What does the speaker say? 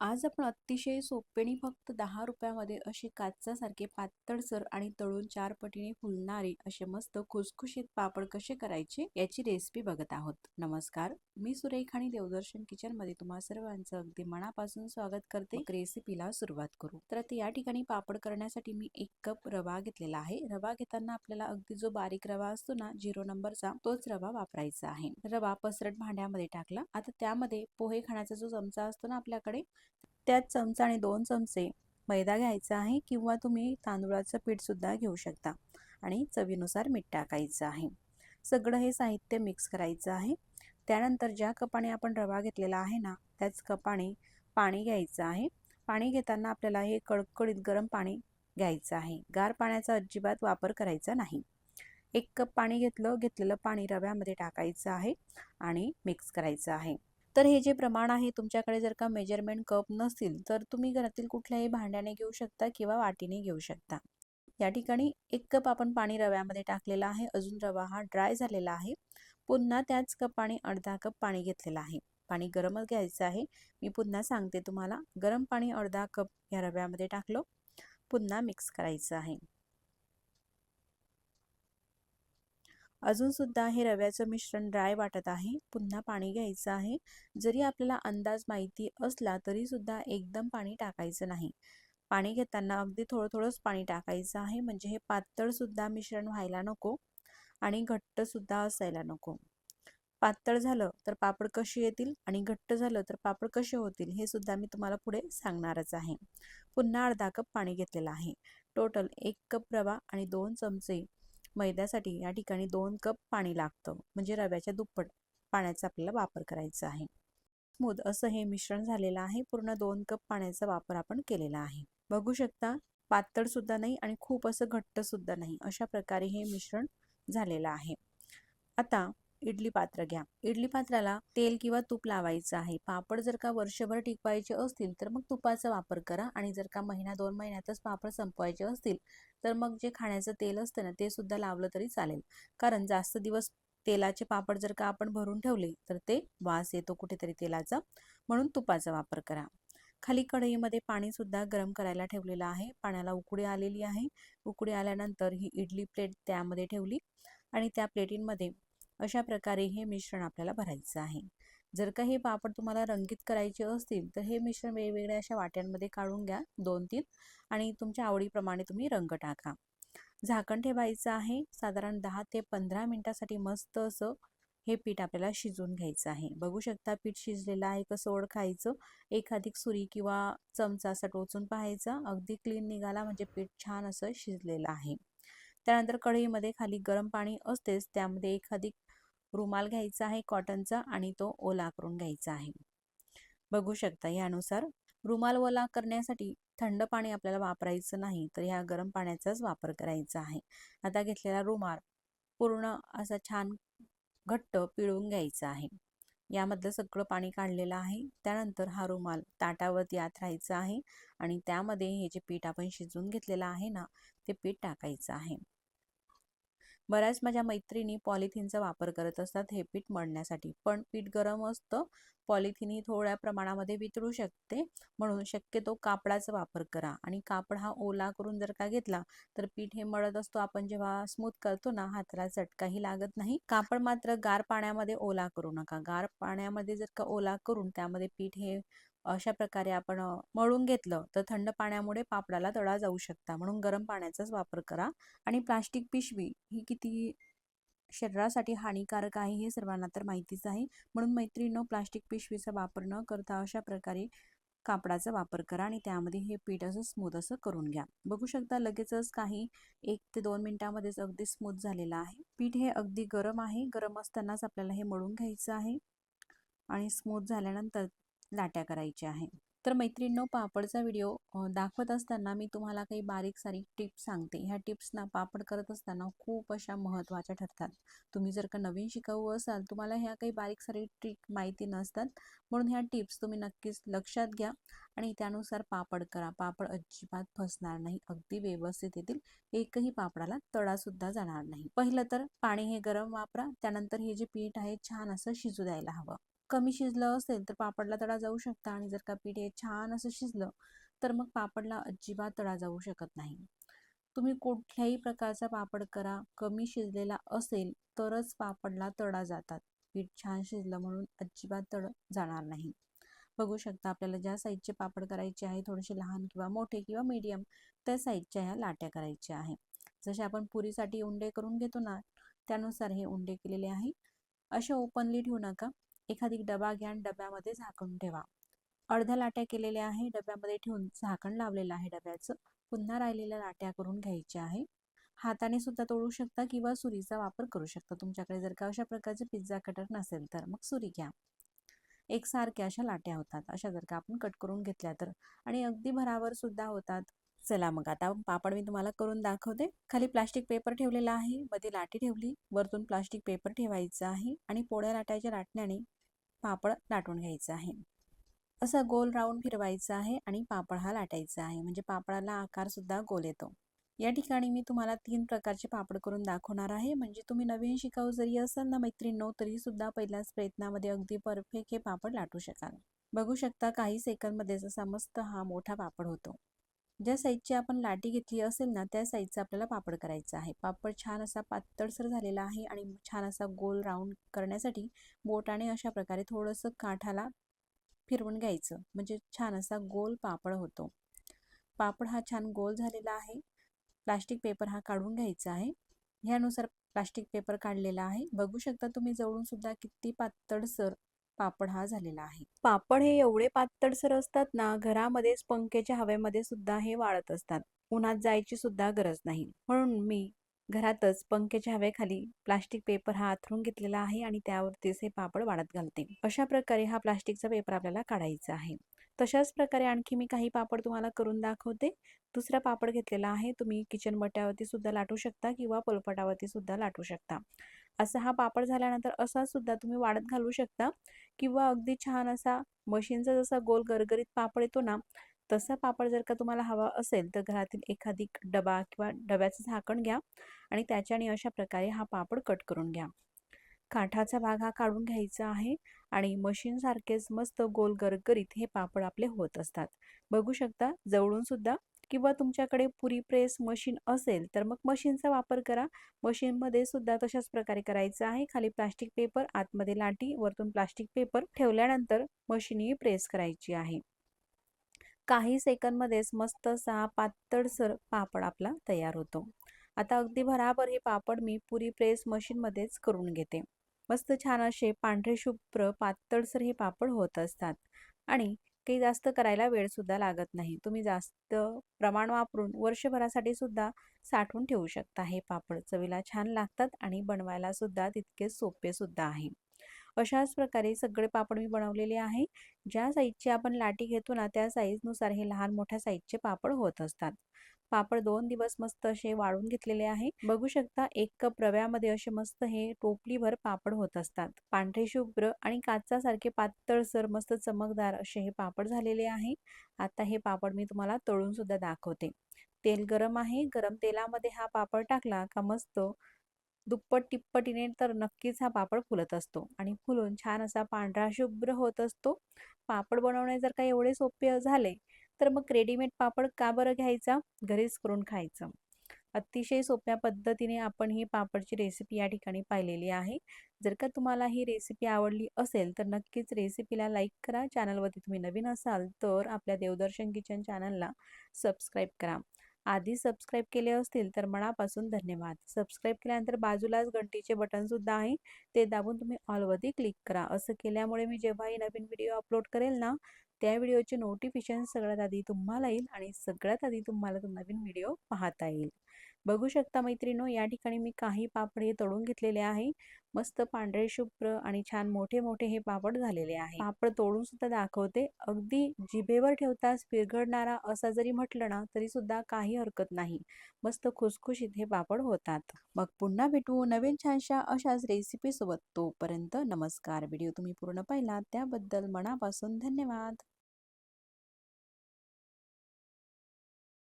आज आपण अतिशय सोपेने फक्त दहा रुपयामध्ये असे काचासारखे पातळसर आणि तळून चार पटीने फुलणारे असे मस्त खुसखुशीत पापड कसे करायचे याची रेसिपी बघत आहोत. नमस्कार मी सुरेख आणि देवदर्शन किचनमध्ये तुम्हा सर्वांचं अगदी मनापासून स्वागत करते. रेसिपीला सुरुवात करू. तर आता या ठिकाणी पापड करण्यासाठी मी एक कप रवा घेतलेला आहे. रवा घेताना आपल्याला अगदी जो बारीक रवा असतो ना झिरो नंबरचा तोच रवा वापरायचा आहे. रवा पसरट भांड्यामध्ये टाकला. आता त्यामध्ये पोहे खाण्याचा जो चमचा असतो ना आपल्याकडे त्यात चमचा आणि दोन चमचे मैदा घ्यायचा आहे किंवा तुम्ही तांदूळाचं पीठसुद्धा घेऊ शकता आणि चवीनुसार मीठ टाकायचं आहे. सगळं हे साहित्य मिक्स करायचं आहे. त्यानंतर ज्या कपाने आपण रवा घेतलेला आहे ना त्याच कपाने पाणी घ्यायचं आहे. पाणी घेताना आपल्याला हे कडकडीत गरम पाणी घ्यायचं आहे. गार पाण्याचा अजिबात वापर करायचा नाही. एक कप पाणी घेतलं घेतलेलं पाणी रव्यामध्ये टाकायचं आहे आणि मिक्स करायचं आहे. तर हे जे प्रमाण आहे तुमच्याकडे जर का मेजरमेंट कप नसतील तर तुम्ही घरातील कुठल्याही भांड्याने घेऊ शकता किंवा वाटीने घेऊ शकता. या ठिकाणी एक कप आपण पाणी रव्यामध्ये टाकलेला आहे अजून रवा हा ड्राय झालेला आहे. पुन्हा त्याच कपाने अर्धा कप पाणी घेतलेलं आहे. पाणी गरमच घ्यायचं आहे. मी पुन्हा सांगते तुम्हाला गरम पाणी अर्धा कप या रव्यामध्ये टाकलो. पुन्हा मिक्स करायचं आहे. अजून सुद्धा हे रव्याचं मिश्रण ड्राय वाटत आहे. पुन्हा पाणी घ्यायचं आहे. जरी आपल्याला अंदाज माहिती असला तरी सुद्धा एकदम पाणी टाकायचं नाही. पाणी घेताना अगदी थोडं थोडंच पाणी टाकायचं आहे. म्हणजे हे पातळ सुद्धा मिश्रण व्हायला नको आणि घट्ट सुद्धा असायला नको. पातळ झालं तर पापड कशी येतील आणि घट्ट झालं तर पापड कसे होतील हे सुद्धा मी तुम्हाला पुढे सांगणारच आहे. पुन्हा अर्धा कप पाणी घेतलेलं आहे. टोटल एक कप रवा आणि दोन चमचे मैद्यासाठी या ठिकाणी दोन कप पाणी लागतं म्हणजे रव्याच्या दुप्पट पाण्याचा आपल्याला वापर करायचा आहे. स्मूद असं हे मिश्रण झालेलं आहे पूर्ण दोन कप पाण्याचा वापर आपण केलेला आहे. बघू शकता पातळ सुद्धा नाही आणि खूप असं घट्ट सुद्धा नाही अशा प्रकारे हे मिश्रण झालेलं आहे. आता इडली पात्र घ्या. इडली पात्राला तेल किंवा तूप लावायचं आहे. पापड जर का वर्षभर टिकवायचे असतील तर मग तुपाचा वापर करा आणि जर का महिना दोन महिन्यातच पापड संपवायचे असतील तर मग जे खाण्याचं तेल असतं ना ते सुद्धा लावलं तरी चालेल. कारण जास्त दिवस तेलाचे पापड जर का आपण भरून ठेवले तर ते वास येतो कुठेतरी तेलाचा. म्हणून तुपाचा वापर करा. खाली कढईमध्ये पाणी सुद्धा गरम करायला ठेवलेलं आहे. पाण्याला उकडी आलेली आहे. उकडी आल्यानंतर ही इडली प्लेट त्यामध्ये ठेवली आणि त्या प्लेटींमध्ये अशा प्रकारे हे मिश्रण आपल्याला भरायचं आहे. जर का हे पापड तुम्हाला रंगीत करायचे असतील तर हे मिश्रण वेगवेगळ्या अशा वाट्यांमध्ये काढून घ्या दोन तीन आणि तुमच्या आवडीप्रमाणे तुम्ही रंग टाका. झाकण ठेवायचं आहे. साधारण दहा ते पंधरा मिनटासाठी मस्त असं हे पीठ आपल्याला शिजवून घ्यायचं आहे. बघू शकता पीठ शिजलेलं आहे कसं ओळखायचं? एखादी सुरी किंवा चमचा असा टोचून पाहायचा. अगदी क्लीन निघाला म्हणजे पीठ छान असं शिजलेलं आहे. त्यानंतर कढईमध्ये खाली गरम पाणी असतेच त्यामध्ये एखादी रुमाल घ्यायचा आहे कॉटनचा आणि तो ओला करून घ्यायचा आहे. बघू शकता यानुसार रुमाल ओला करण्यासाठी थंड पाणी आपल्याला वापरायचं नाही तर ह्या गरम पाण्याचाच वापर करायचा आहे. आता घेतलेला रुमाल पूर्ण असा छान घट्ट पिळून घ्यायचा आहे. यामधलं सगळं पाणी काढलेलं आहे. त्यानंतर हा रुमाल ताटावरती आत राहायचा आहे आणि त्यामध्ये हे जे पीठ आपण शिजवून घेतलेलं आहे ना ते पीठ टाकायचं आहे. बऱ्याच माझ्या मैत्रिणी पॉलिथिनचा वापर करत असतात हे पीठ मळण्यासाठी. पण पीठ गरम असतं पॉलिथिन ही थोड्या प्रमाणामध्ये वितळू शकते. म्हणून शक्यतो कापडाचा वापर करा. आणि कापड हा ओला करून जर का घेतला तर पीठ हे मळत असतो. आपण जेव्हा स्मूथ करतो ना हाताला चटकाही लागत नाही. कापड मात्र गार पाण्यामध्ये ओला करू नका. गार पाण्यामध्ये जर का ओला करून त्यामध्ये पीठ हे अशा प्रकारे आपण मळून घेतलं तर थंड पाण्यामुळे पापडाला तडा जाऊ शकता. म्हणून गरम पाण्याचाच वापर करा. आणि प्लास्टिक पिशवी ही किती शरीरासाठी हानिकारक आहे हे सर्वांना तर माहितीच आहे. म्हणून मैत्रिणीनं प्लास्टिक पिशवीचा वापर न करता अशा प्रकारे कापडाचा वापर करा आणि त्यामध्ये हे पीठ असं स्मूथ असं करून घ्या. बघू शकता लगेचच काही एक ते दोन मिनटामध्येच अगदी स्मूथ झालेलं आहे. पीठ हे अगदी गरम आहे. गरम असतानाच आपल्याला हे मळून घ्यायचं आहे. आणि स्मूथ झाल्यानंतर लाट्या करायच्या आहे. तर मैत्रिणींनो पापडचा व्हिडिओ दाखवत असताना मी तुम्हाला काही बारीक सारीक टिप्स सांगते. ह्या टिप्सना पापड करत असताना खूप अशा महत्त्वाच्या ठरतात. तुम्ही जर का नवीन शिकाऊ असाल तुम्हाला ह्या काही बारीक सारीक ट्रिक माहिती नसतात म्हणून ह्या टिप्स तुम्ही नक्कीच लक्षात घ्या आणि त्यानुसार पापड करा. पापड अजिबात फसणार नाही अगदी व्यवस्थित येतील. एकही पापडाला तडासुद्धा जाणार नाही. पहिलं तर पाणी हे गरम वापरा त्यानंतर हे जे पीठ आहे छान असं शिजू द्यायला हवं. कमी शिजलं असेल तर पापडला तडा जाऊ शकता आणि जर का पीठ हे छान असं शिजलं तर मग पापडला अजिबात तडा जाऊ शकत नाही. तुम्ही कुठल्याही प्रकारचा पापड करा कमी शिजलेला असेल तरच पापडला तडा जातात. पीठ छान शिजलं म्हणून अजिबात तड जाणार नाही. बघू शकता आपल्याला ज्या साईजचे पापड करायचे आहे थोडेसे लहान किंवा मोठे किंवा मीडियम त्या साईजच्या ह्या लाट्या करायच्या आहे जसे आपण पुरीसाठी उंडे करून घेतो ना त्यानुसार हे उंडे केलेले आहे. असे ओपनली ठेवू नका. एखादी डबा घ्या आणि डब्यामध्ये झाकून ठेवा. अर्ध्या लाट्या केलेल्या आहे डब्यामध्ये ठेवून झाकण लावलेलं आहे डब्याचं. पुन्हा राहिलेल्या लाट्या करून घ्यायच्या आहे. हाताने सुद्धा तोडू शकता किंवा सुरीचा वापर करू शकता. तुमच्याकडे जर का अशा प्रकारचे पिझ्झा कटर नसेल तर मग सुरी घ्या. एकसारख्या अशा लाट्या होतात. अशा जर का आपण कट करून घेतल्या तर. आणि अगदी भरावर सुद्धा होतात. चला मग आता पापड मी तुम्हाला करून दाखवते. खाली प्लास्टिक पेपर ठेवलेला आहे. मध्ये लाटी ठेवली. वरतून प्लास्टिक पेपर ठेवायचं आहे आणि पोळ्या लाटायच्या लाटण्याने पापड लाटून घ्यायचं आहे. असा गोल राऊंड फिरवायचा आहे आणि पापड हा लाटायचा आहे. म्हणजे पापडाला आकारसुद्धा गोल येतो. या ठिकाणी मी तुम्हाला तीन प्रकारचे पापड करून दाखवणार आहे. म्हणजे तुम्ही नवीन शिकाऊ जरी असाल ना मैत्रिणो तरीसुद्धा पहिल्याच प्रयत्नामध्ये अगदी परफेक्ट हे पापड लाटू शकाल. बघू शकता काही सेकंदमध्येच जसा मस्त हा मोठा पापड होतो. ज्या साईजची आपण लाटी घेतली असेल ना त्या साईजचा आपल्याला पापड करायचा आहे. पापड छान असा पातळसर झालेला आहे आणि छान असा गोल राऊंड करण्यासाठी बोटाने अशा प्रकारे थोडंसं काठाला फिरवून घ्यायचं. म्हणजे छान असा गोल पापड होतो. पापड हा छान गोल झालेला आहे. प्लास्टिक पेपर हा काढून घ्यायचा आहे. ह्यानुसार प्लास्टिक पेपर काढलेला आहे. बघू शकता तुम्ही जवळून सुद्धा किती पातळसर पापड हा झालेला आहे. पापड हे एवढे पातळसर असतात ना घरामध्येच पंख्याच्या हवेमध्ये सुद्धा हे वाळत असतात. उन्हात जायची सुद्धा गरज नाही. म्हणून मी घरातच पंख्याच्या हवेखाली प्लास्टिक पेपर हा आथरून घेतलेला आहे आणि त्यावरतीच हे पापड वाढत घालते. अशा प्रकारे हा प्लास्टिकचा पेपर आपल्याला काढायचा आहे. तशाच प्रकारे आणखी मी काही पापड तुम्हाला करून दाखवते. दुसरा पापड घेतलेला आहे तुम्ही किचन बट्यावरती सुद्धा लाटू शकता किंवा पोलपटावरती सुद्धा लाटू शकता. असा हा पापड झाल्यानंतर असा सुद्धा तुम्ही वाढत घालू शकता किंवा अगदी छान असा मशीनचा जसा गोल गरगरीत पापड येतो ना तसा पापड जर का तुम्हाला हवा असेल तर घरातील एखादी डबा किंवा डब्याचं झाकण घ्या आणि त्याच्याने अशा प्रकारे हा पापड कट करून घ्या. काठाचा भाग हा काढून घ्यायचा आहे आणि मशीनसारखेच मस्त गोल गरगरीत हे पापड आपले होत असतात. बघू शकता जवळून सुद्धा किंवा तुमच्याकडे पुरी प्रेस मशीन असेल तर मग मशीनचा वापर करा. मशीनमध्ये सुद्धा तशाच प्रकारे करायचं आहे. खाली प्लास्टिक पेपर आतमध्ये लाटी वरतून प्लास्टिक पेपर ठेवल्यानंतर मशीन प्रेस करायची आहे. काही सेकंदमध्येच मस्त असा पातळसर पापड आपला तयार होतो. आता अगदी भराभर हे पापड मी पुरी प्रेस मशीनमध्येच करून घेते. मस्त छान असे पांढरे शुभ्र पातळसर हे पापड होत असतात. आणि काही जास्त करायला वेळसुद्धा लागत नाही. तुम्ही जास्त प्रमाण वापरून वर्षभरासाठी सुद्धा साठवून ठेवू शकता हे पापड. चवीला छान लागतात आणि बनवायला सुद्धा तितके सोपे सुद्धा आहे. अशाच प्रकारे सगळे पापड मी बनवलेले आहे. ज्या साईजचे आपण लाटी घेतो ना त्या साईजनुसार हे लहान मोठ्या साईजचे पापड होत असतात. पापड दोन दिवस मस्त असे वाळून घेतलेले आहे. बघू शकता एक कप रव्यामध्ये असे मस्त हे टोपलीभर पापड होत असतात. पांढरे शुभ्र आणि काचासारखे पातळसर मस्त चमकदार असे हे पापड झालेले आहे. आता हे पापड मी तुम्हाला तळून सुद्धा दाखवते. तेल गरम आहे. गरम तेलामध्ये हा पापड टाकला का मस्त दुप्पट टिप्पटीने तर नक्कीच हा पापड फुलत असतो आणि फुलून छान असा पांढरा शुभ्र होत असतो. पापड बनवणे जर का एवढे सोपे झाले तर मग रेडीमेड पापड का बरं घ्यायचा? घरीच करून खायचं. अतिशय सोप्या पद्धतीने आपण ही पापडची रेसिपी या ठिकाणी पाहिलेली आहे. जर का तुम्हाला ही रेसिपी आवडली असेल तर नक्कीच रेसिपीला लाईक करा. चॅनलवरती तुम्ही नवीन असाल तर आपल्या देवदर्शन किचन चॅनलला सबस्क्राईब करा. आधी सबस्क्राईब केले असतील तर मनापासून धन्यवाद. सबस्क्राईब केल्यानंतर बाजूलाच घंटीचे बटनसुद्धा आहे ते दाबून तुम्ही ऑलवरती क्लिक करा. असं केल्यामुळे मी जेव्हाही नवीन व्हिडिओ अपलोड करेल ना त्या व्हिडिओचे नोटिफिकेशन सगळ्यात आधी तुम्हाला येईल आणि सगळ्यात आधी तुम्हाला तो नवीन व्हिडिओ पाहता येईल. बघू शकता मैत्रिणो या ठिकाणी मी काही पापड हे तळून घेतलेले आहे. मस्त पांढरे शुभ्र आणि छान मोठे मोठे हे पापड झालेले आहे. पापड तोडून सुद्धा दाखवते. अगदी जिभेवर ठेवताच फिरघडणारा असा जरी म्हटलं ना तरी सुद्धा काही हरकत नाही. मस्त खुसखुशीत हे पापड होतात. मग पुन्हा भेटू नवीन छानशा अशाच रेसिपी सोबत. तोपर्यंत नमस्कार. व्हिडिओ तुम्ही पूर्ण पाहिला त्याबद्दल मनापासून धन्यवाद.